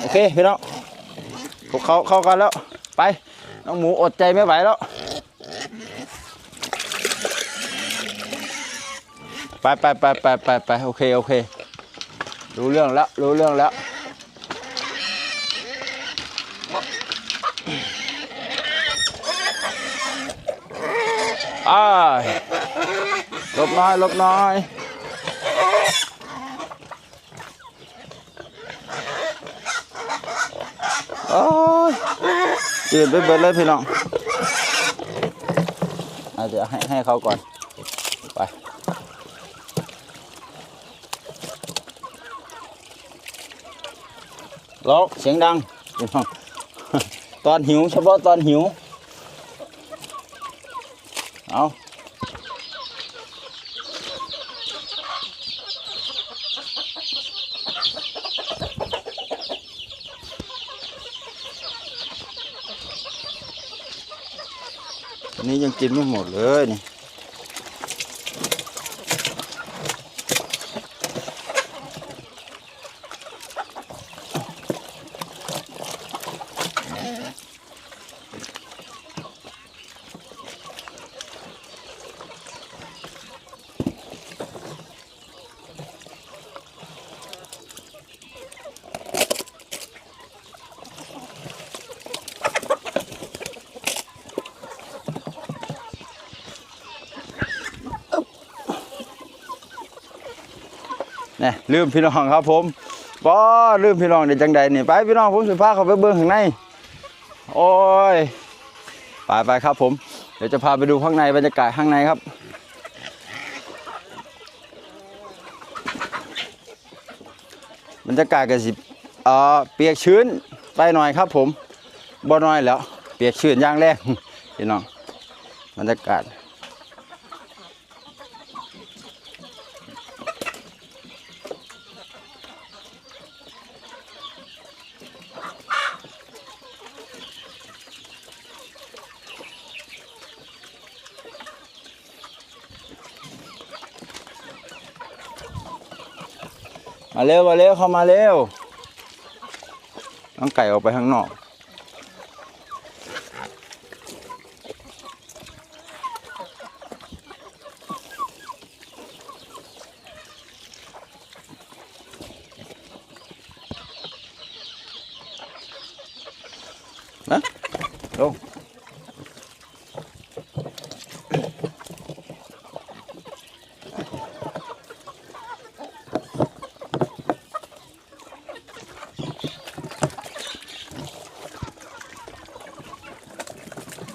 โอเคพี่น้องพวกเขาเข้ากันแล้ว ไป น้องหมูอดใจไม่ไหวแล้วไปไปไปไปไปไปโอเคโอเค รู้เรื่องแล้วรู้เรื่องแล้วอ้าหลบน้อยหลบน้อย อ้ยจืดไปเบิดเลยพี่น้องอาเดี๋ยวให้ให้เขาก่อน ไปร้องเสียงดังพี่น้องตอนหิวเฉพาะตอนหิว เอา อันนี้ยังกินไม่หมดเลยนี่ นี่ลืมพี่น้องครับผมบ่ลืมพี่น้องเดี๋ยวจังใดนี่ไปพี่น้องผมสิพาเขาไปเบิ่งข้างในโอ้ยไปไปครับผม เดี๋ยวจะพาไปดูข้างในบรรยากาศข้างในครับบรรยากาศก็สิเอ่อเปียกชื้นไปหน่อยครับผมบ่น้อยแล้ว เปียกชื้นย่างแรกพี่น้องบรรยากาศ มาเร็วมาเร็วเข้ามาเร็วน้องไก่ออกไปข้างนอกนะลง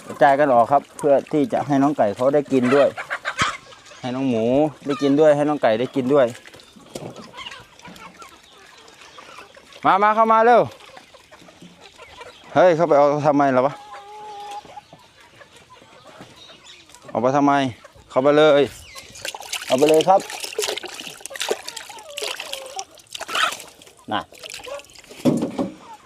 กระจายกันออกครับ เพื่อที่จะให้น้องไก่เขาได้กินด้วย ให้น้องหมูได้กินด้วย ให้น้องไก่ได้กินด้วย มามาเข้ามาเร็ว เฮ้ย เข้าไปเอาทำไมล่ะวะเอาไปทำไม เข้าไปเลย เอาไปเลยครับ น่ะ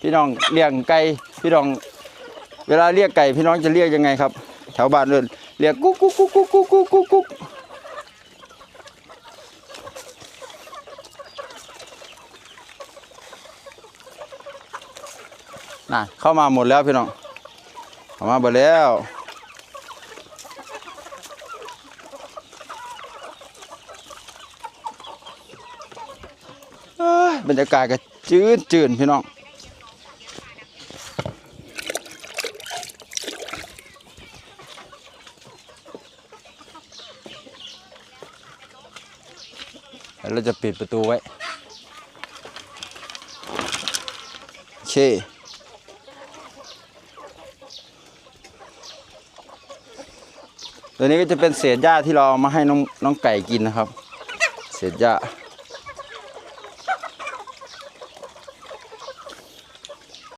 พี่น้องเลี้ยงไก่พี่น้อง เวลาเรียกไก่พี่น้องจะเรียกยังไงครับแถวบ้านเรือนเรียกกุ๊กกุ๊กกุ๊กกุ๊กกุ๊กกุ๊กกุ๊กกุ๊กน่ะเข้ามาหมดแล้วพี่น้องเข้ามาหมดแล้วบรรยากาศก็จืดจืดพี่น้อง เราจะปิดประตูไว้ โอเค ตัวนี้ก็จะเป็นเศษหญ้าที่เราเอามาให้น้องน้องไก่กินนะครับ เศษหญ้า